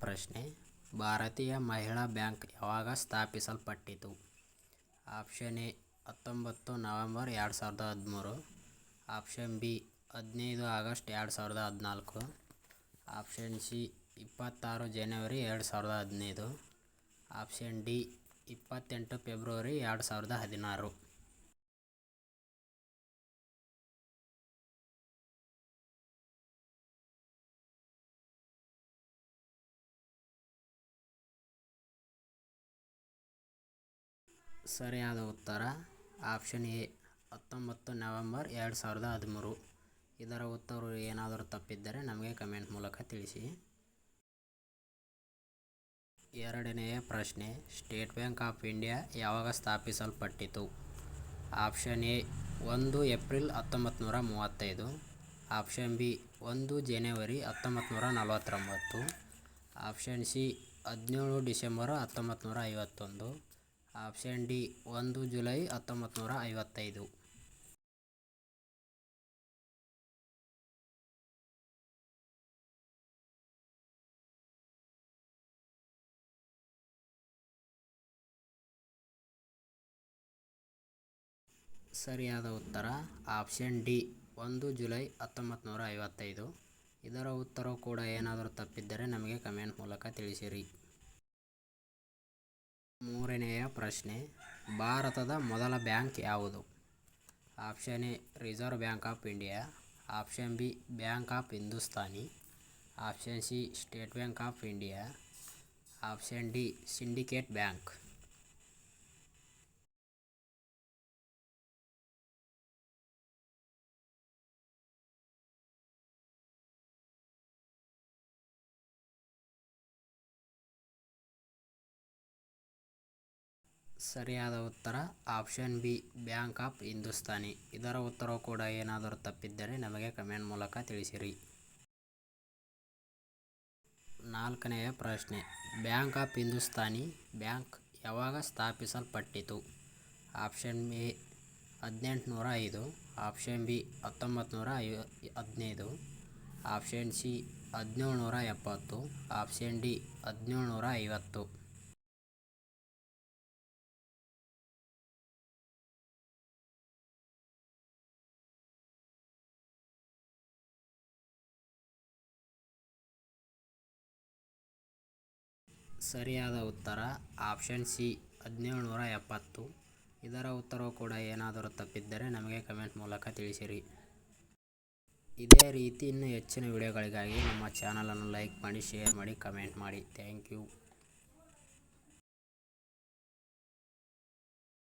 ಪ್ರಶ್ನೆ, ಭಾರತೀಯ ಮಹಿಳಾ ಬ್ಯಾಂಕ್ ಯಾವಾಗ ಸ್ಥಾಪಿಸಲ್ಪಟ್ಟಿತು? ಆಪ್ಷನ್ ಎ, ಹತ್ತೊಂಬತ್ತು ನವೆಂಬರ್ ಎರಡು ಸಾವಿರದ ಹದಿಮೂರು. ಆಪ್ಷನ್ ಬಿ, ಹದಿನೈದು ಆಗಸ್ಟ್ ಎರಡು ಸಾವಿರದ ಹದಿನಾಲ್ಕು. ಆಪ್ಷನ್ ಸಿ, ಇಪ್ಪತ್ತಾರು ಜನವರಿ ಎರಡು ಸಾವಿರದ ಹದಿನೈದು. ಆಪ್ಷನ್ ಡಿ, ಇಪ್ಪತ್ತೆಂಟು ಫೆಬ್ರವರಿ ಎರಡು ಸಾವಿರದ ಹದಿನಾರು. ಸರಿಯಾದ ಉತ್ತರ. ಆಪ್ಷನ್ ಎ, ಹತ್ತೊಂಬತ್ತು ನವೆಂಬರ್ ಎರಡು ಸಾವಿರದ ಹದಿಮೂರು. ಇದರ ಉತ್ತರ ಏನಾದರೂ ತಪ್ಪಿದ್ದರೆ ನಮಗೆ ಕಮೆಂಟ್ ಮೂಲಕ ತಿಳಿಸಿ. ಎರಡನೆಯ ಪ್ರಶ್ನೆ, ಸ್ಟೇಟ್ ಬ್ಯಾಂಕ್ ಆಫ್ ಇಂಡಿಯಾ ಯಾವಾಗ ಸ್ಥಾಪಿಸಲ್ಪಟ್ಟಿತು? ಆಪ್ಷನ್ ಎ, ಒಂದು ಏಪ್ರಿಲ್ ಹತ್ತೊಂಬತ್ತು ನೂರ ಮೂವತ್ತೈದು. ಆಪ್ಷನ್ ಬಿ, ಒಂದು ಜನವರಿ ಹತ್ತೊಂಬತ್ತು ನೂರ ನಲವತ್ತೊಂಬತ್ತು. ಆಪ್ಷನ್ ಸಿ, ಹದಿನೇಳು ಡಿಸೆಂಬರ್ ಹತ್ತೊಂಬತ್ತು ನೂರ ಐವತ್ತೊಂದು. ಆಪ್ಷನ್ ಡಿ, ಒಂದು ಜುಲೈ ಹತ್ತೊಂಬತ್ತು ನೂರ ಐವತ್ತೈದು. ಸರಿಯಾದ ಉತ್ತರ, ಆಪ್ಷನ್ ಡಿ, ಒಂದು ಜುಲೈ ಹತ್ತೊಂಬತ್ತು ನೂರ ಐವತ್ತೈದು. ಇದರ ಉತ್ತರವು ಕೂಡ ಏನಾದರೂ ತಪ್ಪಿದ್ದರೆ ನಮಗೆ ಕಮೆಂಟ್ ಮೂಲಕ ತಿಳಿಸಿರಿ. ಮೂರನೆಯ ಪ್ರಶ್ನೆ, ಭಾರತದ ಮೊದಲ ಬ್ಯಾಂಕ್ ಯಾವುದು? Option A, reserve bank of India, option B, bank of Hindustani, option C, state bank of India, option D, syndicate bank. ಸರಿಯಾದ ಉತ್ತರ, option B, bank of Hindustani. ಇದರ ಉತ್ತರವು ಕೂಡ ಏನಾದರೂ ತಪ್ಪಿದ್ದರೆ ನಮಗೆ ಕಮೆಂಟ್ ಮೂಲಕ ತಿಳಿಸಿರಿ. ನಾಲ್ಕನೆಯ ಪ್ರಶ್ನೆ. ಬ್ಯಾಂಕ್ ಆಫ್ ಹಿಂದೂಸ್ತಾನಿ ಬ್ಯಾಂಕ್ ಯಾವಾಗ ಸ್ಥಾಪಿಸಲ್ಪಟ್ಟಿತು? ಆಪ್ಷನ್ ಎ, ಹದಿನೆಂಟುನೂರ ಐದು. ಆಪ್ಷನ್ ಬಿ ಹತ್ತೊಂಬತ್ತು ನೂರ ಐ, ಹದಿನೈದು. ಆಪ್ಷನ್ ಸಿ ಹದಿನೇಳು ನೂರ ಎಪ್ಪತ್ತು. ಆಪ್ಷನ್ ಡಿ ಹದಿನೇಳು ನೂರ ಐವತ್ತು. ಸರಿಯಾದ ಉತ್ತರ. ಆಪ್ಷನ್ ಸಿ, ಹದಿನೇಳು ನೂರ ಎಪ್ಪತ್ತು. ಇದರ ಉತ್ತರವು ಕೂಡ ಏನಾದರೂ ತಪ್ಪಿದ್ದರೆ ನಮಗೆ ಕಮೆಂಟ್ ಮೂಲಕ ತಿಳಿಸಿರಿ. ಇದೇ ರೀತಿ ಇನ್ನೂ ಹೆಚ್ಚಿನ ವಿಡಿಯೋಗಳಿಗಾಗಿ ನಮ್ಮ ಚಾನಲನ್ನು ಲೈಕ್ ಮಾಡಿ, ಶೇರ್ ಮಾಡಿ, ಕಮೆಂಟ್ ಮಾಡಿ. Thank you.